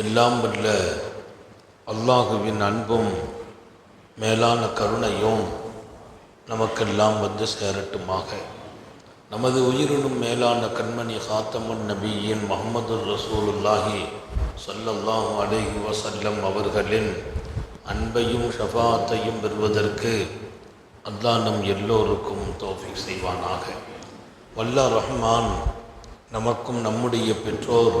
எல்லாம் வல்ல அல்லாஹுவின் அன்பும் மேலான கருணையும் நமக்கெல்லாம் வந்து சேரட்டுமாக. நமது உயிரினும் மேலான கண்மணி ஹாத்தமுன் நபியின் முகமது ரசூலுல்லாஹி சொல்லல்லாஹு அலேஹி வசல்லம் அவர்களின் அன்பையும் ஷஃபாத்தையும் பெறுவதற்கு அல்லாஹ் நம் எல்லோருக்கும் தோஃபிக் செய்வானாக. வல்லா ரஹ்மான் நமக்கும் நம்முடைய பெற்றோர்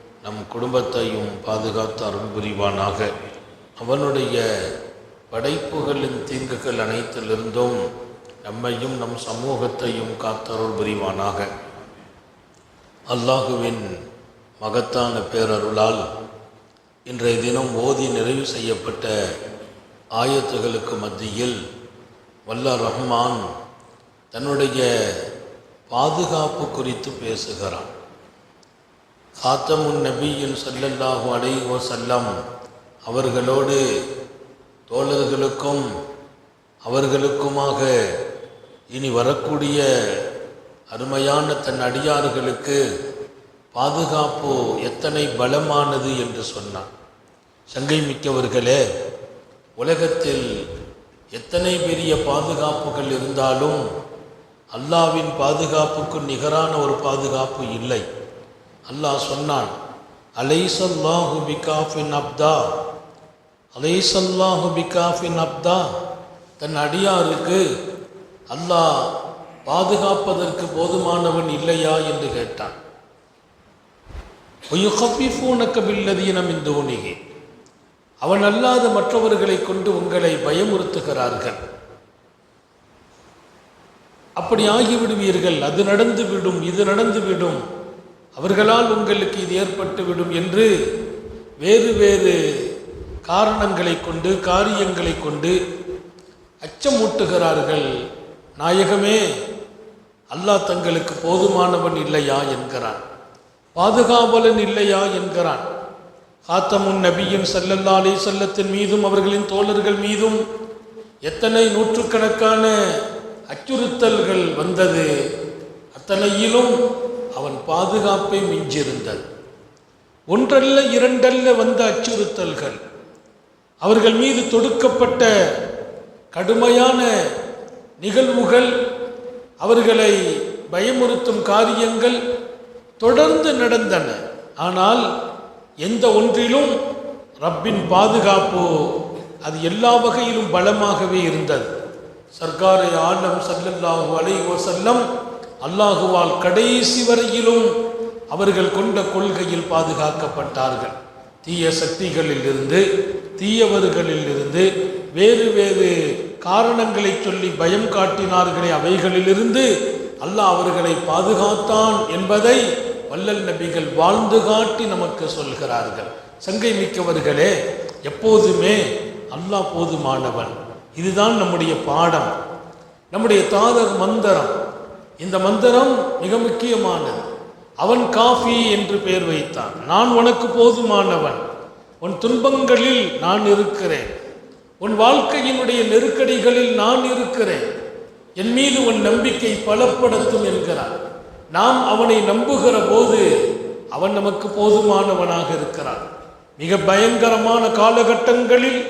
நம் குடும்பத்தையும் பாதுகாத்து அருள் புரிவானாக. அவனுடைய படைப்புகளின் தீங்குகள் அனைத்திலிருந்தும் நம்மையும் நம் சமூகத்தையும் காத்தருள் புரிவானாக. அல்லாஹுவின் மகத்தான பேரருளால் இன்றைய தினம் ஓதி நிறைவு செய்யப்பட்ட ஆயத்துகளுக்கு மத்தியில் வல்ல ரஹ்மான் தன்னுடைய பாதுகாப்பு குறித்து பேசுகிறான். காத்தமுன் நபியின் சல்லல்லாஹு அலைஹி செல்லம் அவர்களோடு தோழர்களுக்கும் அவர்களுக்குமாக இனி வரக்கூடிய அருமையான தன் அடியார்களுக்கு பாதுகாப்பு எத்தனை பலமானது என்று சொன்னான். சங்கை மிக்கவர்களே உலகத்தில் எத்தனை பெரிய பாதுகாப்புகள் இருந்தாலும் அல்லாவின் பாதுகாப்புக்கு நிகரான ஒரு பாதுகாப்பு இல்லை. அல்லாஹ் சொன்னான் அலைசல்லாஹு பிகாஃபின் அப்தா. அலைசல்லாஹு பிகாஃபின் அப்தா. தன் அடியாருக்கு அல்லாஹ் பாதுகாப்பதற்கு போதுமானவன் இல்லையா? என்று கேட்டான். ஒயுகப்பிஃபூனக்க இந்த அவன் அல்லாத மற்றவர்களை கொண்டு உங்களை பயமுறுத்துகிறார்கள். அப்படி ஆகிவிடுவீர்கள். அது நடந்து விடும் இது நடந்து விடும் அவர்களால் உங்களுக்கு இது ஏற்பட்டுவிடும் என்று வேறு வேறு காரணங்களை கொண்டு காரியங்களை கொண்டு அச்சமூட்டுகிறார்கள். நாயகமே அல்லாஹ் தங்களுக்கு போதுமானவன் இல்லையா என்கிறான். பாதுகாவலன் இல்லையா என்கிறான். காத்தமுன் நபியின் சல்லல்லா அலி செல்லத்தின் மீதும் அவர்களின் தோழர்கள் மீதும் எத்தனை நூற்றுக்கணக்கான அச்சுறுத்தல்கள் வந்தது. அத்தனையிலும் அவன் பாதுகாப்பை மிஞ்சிருந்தது ஒன்றல்ல இரண்டல்ல வந்த அச்சுறுத்தல்கள். அவர்கள் மீது தொடுக்கப்பட்ட கடுமையான நிகழ்வுகள் அவர்களை பயமுறுத்தும் காரியங்கள் தொடர்ந்து நடந்தன. ஆனால் எந்த ஒன்றிலும் ரப்பின் பாதுகாப்பு அது எல்லா வகையிலும் பலமாகவே இருந்தது. சர்க்காரை ஆலம் சல்லல்லாஹு அலைஹி வசல்லம் அல்லாஹுவால் கடைசி வரையிலும் அவர்கள் கொண்ட கொள்கையில் பாதுகாக்கப்பட்டார்கள். தீய சக்திகளில் இருந்து தீயவர்களில் இருந்து வேறு வேறு காரணங்களை சொல்லி பயம் காட்டினார்களே அவைகளிலிருந்து அல்லாஹ் அவர்களை பாதுகாத்தான் என்பதை வல்லல் நபிகள் வாழ்ந்து காட்டி நமக்கு சொல்கிறார்கள். சங்கை மிக்கவர்களே எப்போதுமே அல்லாஹ் போதுமானவன். இதுதான் நம்முடைய பாடம். நம்முடைய தாதர் மந்திரம். இந்த மந்திரம் மிக முக்கியமானது. அவன் காஃபி என்று பெயர் வைத்தான். நான் உனக்கு போதுமானவன். உன் துன்பங்களில் நான் இருக்கிறேன். உன் வாழ்க்கையினுடைய நெருக்கடிகளில் நான் இருக்கிறேன். என் மீது உன் நம்பிக்கை பலப்படுத்தும் என்கிறான் நாம் அவனை நம்புகிற போது அவன் நமக்கு போதுமானவனாக இருக்கிறான். மிக பயங்கரமான காலகட்டங்களில்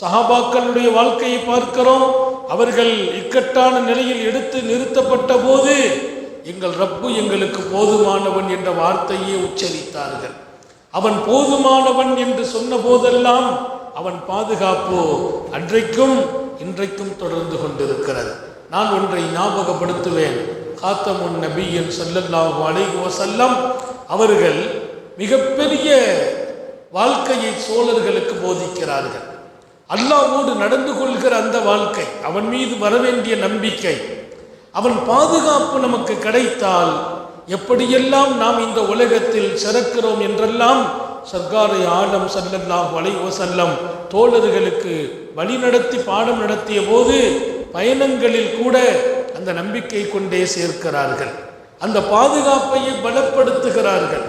சஹாபாக்களுடைய வாழ்க்கையை பார்க்கிறோம். அவர்கள் இக்கட்டான நிலையில் எடுத்து நிறுத்தப்பட்ட போது எங்கள் ரப்பு எங்களுக்கு போதுமானவன் என்ற வார்த்தையே உச்சரித்தார்கள். அவன் போதுமானவன் என்று சொன்ன போதெல்லாம் அவன் பாதுகாப்பு அன்றைக்கும் இன்றைக்கும் தொடர்ந்து கொண்டிருக்கிறது. நான் ஒன்றை ஞாபகப்படுத்துவேன். காத்தமுன் நபியன் சொல்லல்லாஹு அலைஹி வஸல்லம் அவர்கள் மிகப்பெரிய வாழ்க்கையை சோழர்களுக்கு போதிக்கிறார்கள். அல்லாவோடு நடந்து கொள்கிற அந்த வாழ்க்கை அவன் மீது வரவேண்டிய நம்பிக்கை அவன் பாதுகாப்பு நமக்கு கிடைத்தால் எப்படியெல்லாம் நாம் இந்த உலகத்தில் சிறக்கிறோம் என்றெல்லாம் சர்க்காரை ஆழம் சல்லல்லாஹு அலைஹி செல்லம் தோழர்களுக்கு வழிநடத்தி பாடம் நடத்திய போது பயணங்களில் கூட அந்த நம்பிக்கை கொண்டே சேர்க்கிறார்கள். அந்த பாதுகாப்பையை பலப்படுத்துகிறார்கள்.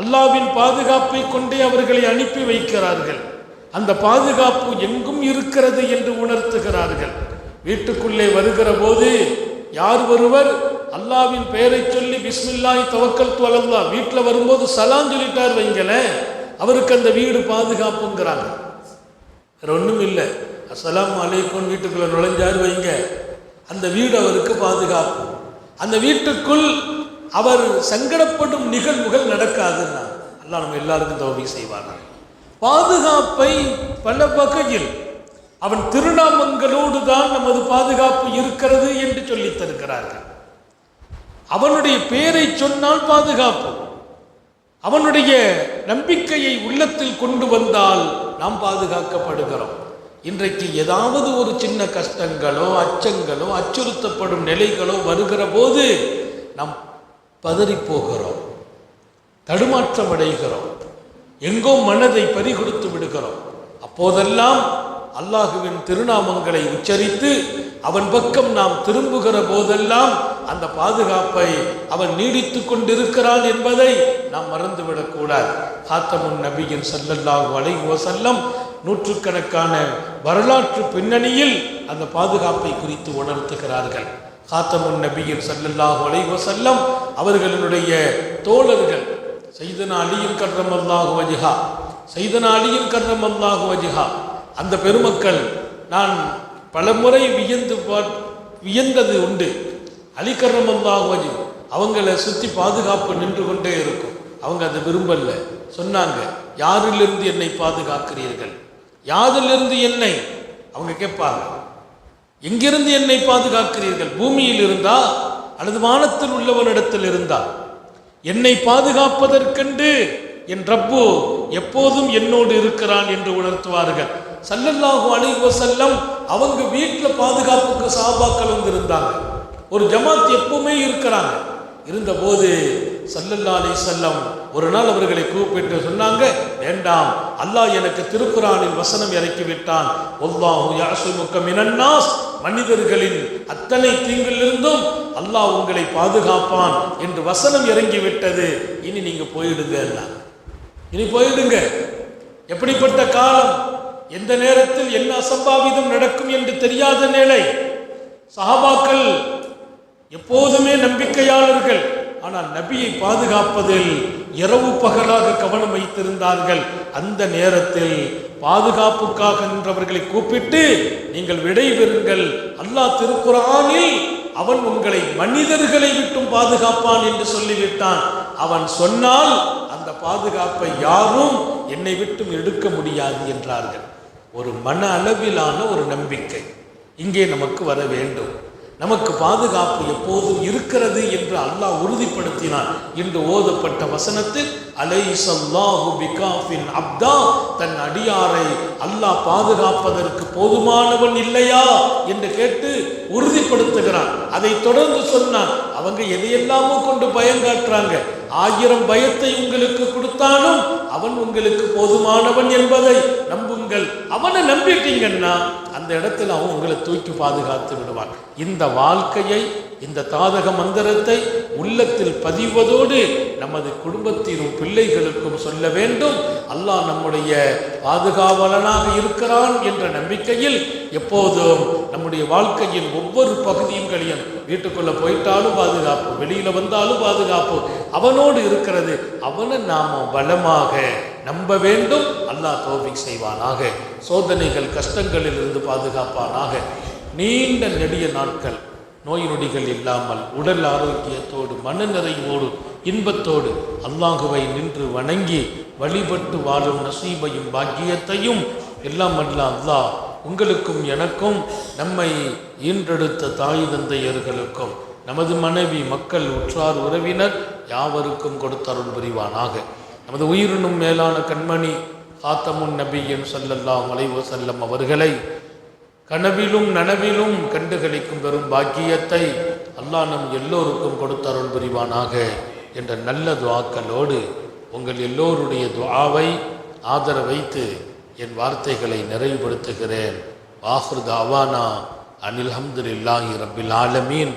அல்லாவின் பாதுகாப்பை கொண்டே அவர்களை அனுப்பி வைக்கிறார்கள். அந்த பாதுகாப்பு எங்கும் இருக்கிறது என்று உணர்த்துகிறார்கள். வீட்டுக்குள்ளே வருகிற போது யார் ஒருவர் அல்லாவின் பெயரை சொல்லி பிஸ்மில்லாய் தவக்கல் துவலல்லா வீட்டில் வரும்போது சலாம் சொல்லிட்டார் வைங்களேன் அவருக்கு அந்த வீடு பாதுகாப்புங்கிறாங்க. வேற ஒன்றும் இல்லை. அஸ்ஸலாமு அலைக்கும் வீட்டுக்குள்ள நுழைஞ்சார் வைங்க. அந்த வீடு அவருக்கு பாதுகாப்பு. அந்த வீட்டுக்குள் அவர் சங்கடப்படும் நிகழ்வுகள் நடக்காதுன்னா அல்லாஹ் நம்ம எல்லாருக்கும் தோல்வி செய்வார்கள் பாதுகாப்பை பல வகையில் அவன் திருநாமங்களோடு தான் நமது பாதுகாப்பு இருக்கிறது என்று சொல்லித் தருகிறார்கள். அவனுடைய பெயரை சொன்னால் பாதுகாப்பு. அவனுடைய நம்பிக்கையை உள்ளத்தில் கொண்டு வந்தால் நாம் பாதுகாக்கப்படுகிறோம். இன்றைக்கு ஏதாவது ஒரு சின்ன கஷ்டங்களோ அச்சங்களோ அச்சுறுத்தப்படும் நிலைகளோ வருகிற போது நாம் பதறிப் போகிறோம். தடுமாற்றம் அடைகிறோம். எங்கோ மனதை பறிகொடுத்து விடுகிறோம். அப்போதெல்லாம் அல்லாஹுவின் திருநாமங்களை உச்சரித்து அவன் பக்கம் நாம் திரும்புகிற போதெல்லாம் அந்த பாதுகாப்பை அவன் நீடித்து கொண்டிருக்கிறான் என்பதை நாம் மறந்துவிடக்கூடாது காத்தமுன் நபியின் சல்லல்லாஹு அலைஹி நூற்றுக்கணக்கான வரலாற்று பின்னணியில் அந்த பாதுகாப்பை குறித்து உணர்த்துகிறார்கள். காத்தமுன் நபியின் சல்லல்லாஹு அலைஹி அவர்களுடைய தோழர்கள் சைதன அலியின் கர்ரம் அல்லாஹு வஜிஹா. சைதன அலியின் கர்ரம் அல்லாஹு வஜிஹா. அந்த பெருமக்கள் நான் பலமுறை வியந்து வியந்தது உண்டு. அலிகர்ணம் அல்லாஹு வஜி அவங்கள சுற்றி பாதுகாப்பு நின்று கொண்டே இருக்கும். அவங்க அதை விரும்பல. சொன்னாங்க யாரிலிருந்து என்னை பாதுகாக்கிறீர்கள்? யாதிலிருந்து என்னை? அவங்க கேட்பாங்க எங்கிருந்து என்னை பாதுகாக்கிறீர்கள்? பூமியில் இருந்தா அல்லது வானத்தில் உள்ளவனிடத்தில் இருந்தா? என்னை பாதுகாப்பதற்கென்று என் ரப்பு எப்போதும் என்னோடு இருக்கிறான் என்று உணர்த்துவார்கள். சல்லல்லாஹு அலைஹி செல்லம் அவங்க வீட்டில் பாதுகாப்புக்கு சாபாக்கள் வந்து இருந்தாங்க ஒரு ஜமாத் எப்பவுமே இருக்கிறாங்க. இருந்தபோது சல்லல்லா அலி செல்லம் ஒரு நாள் அவர்களை கூப்பிட்டு சொன்னாங்க வேண்டாம் அல்லாஹ் எனக்கு திருக்குறானின் வசனம் இறக்கி விட்டான். ஒல்லாஹு யாசுமுக்க மினன்னாஸ் மனிதர்களின் அத்தனை தீங்கிலிருந்தும் அல்லாஹ் உங்களை பாதுகாப்பான் என்று வசனம் இறங்கிவிட்டது. இனி நீங்க போயிடுங்க எல்லாம் இனி போயிடுங்க. எப்படிப்பட்ட காலம்? எந்த நேரத்தில் என்ன அசம்பாவிதம் நடக்கும் என்று தெரியாத நிலை. சஹாபாக்கள் எப்போதுமே நம்பிக்கையாளர்கள். ஆனால் நபியை பாதுகாப்பதில் இரவு பகலாக கவனம் வைத்திருந்தார்கள். அந்த நேரத்தில் பாதுகாப்புக்காக நின்றவர்களை கூப்பிட்டு நீங்கள் விடை பெறுங்கள் அல்லாஹ் திருக்குறானில் அவன் உங்களை மனிதர்களை விட்டும் பாதுகாப்பான் என்று சொல்லிவிட்டான். அவன் சொன்னால் அந்த பாதுகாப்பை யாரும் என்னை விட்டும் எடுக்க முடியாது என்றார்கள். ஒரு மன அளவிலான ஒரு நம்பிக்கை இங்கே நமக்கு வர வேண்டும். நமக்கு பாதுகாப்பு எப்போதும் இருக்கிறது என்று அல்லாஹ் உறுதிப்படுத்தினான். என்று ஓதப்பட்ட வசனத்தில் அலைசல்லாஹு பிகாஃபின் அப்தா தன் அடியாரை அல்லாஹ் பாதுகாப்பதற்கு போதுமானவன் இல்லையா என்று கேட்டு உறுதிப்படுத்துகிறான். அதை தொடர்ந்து சொன்னான். அவங்க எதையெல்லாமும் கொண்டு பயம் காட்டுறாங்க ஆயிரம் பயத்தை உங்களுக்கு கொடுத்தாலும் அவன் உங்களுக்கு போதுமானவன் என்பதை நம்புங்கள். அவனை நம்பிட்டீங்கன்னா அந்த இடத்துல அவன் உங்களை தூக்கி பாதுகாத்து விடுவான். இந்த வாழ்க்கையை இந்த தாதக மந்திரத்தை உள்ளத்தில் பதிவதோடு நமது குடும்பத்திலும் பிள்ளைகளுக்கும் சொல்ல வேண்டும். அல்லாஹ் நம்முடைய பாதுகாவலனாக இருக்கிறான் என்ற நம்பிக்கையில் எப்போதும் நம்முடைய வாழ்க்கையின் ஒவ்வொரு பகுதிகளையும் வீட்டுக்குள்ள போயிட்டாலும் பாதுகாப்பு வெளியில வந்தாலும் பாதுகாப்பு. அவனோடு இருக்கிறது அவனை நாம பலமாக நம்ப வேண்டும். அல்லாஹ் தோபிக் செய்வானாக. சோதனைகள் கஷ்டங்களில் இருந்து பாதுகாப்பானாக. நீண்ட நெடிய நாட்கள் நோய் நொடிகள் இல்லாமல் உடல் ஆரோக்கியத்தோடு மன நிறைவோடு இன்பத்தோடு அல்லாஹுவை நின்று வணங்கி வழிபட்டு வாழும் நசீபையும் பாக்கியத்தையும் எல்லாம் அல்ல அல்லாஹ் உங்களுக்கும் எனக்கும் நம்மை ஈன்றெடுத்த தாய் தந்தையர்களுக்கும் நமது மனைவி மக்கள் உற்றார் உறவினர் யாவருக்கும் கொடுத்தருள் புரிவானாக. நமது உயிரினும் மேலான கண்மணி சாத்தமுன் நபியின் ஸல்லல்லாஹு அலைஹி அவர்களை கனவிலும் நனவிலும் கண்டுகளிக்கும் பெரும் பாக்கியத்தை அல்லாஹ் நம் எல்லோருக்கும் கொடுத்தருள் புரிவானாக என்ற நல்ல துவாக்களோடு உங்கள் எல்லோருடைய துவாவை ஆதர வைத்து என் வார்த்தைகளை நிறைவுபடுத்துகிறேன். வாஹ்ரு தாவானா அனில் ஹம்துல்லாஹி ரபில் ஆலமீன்.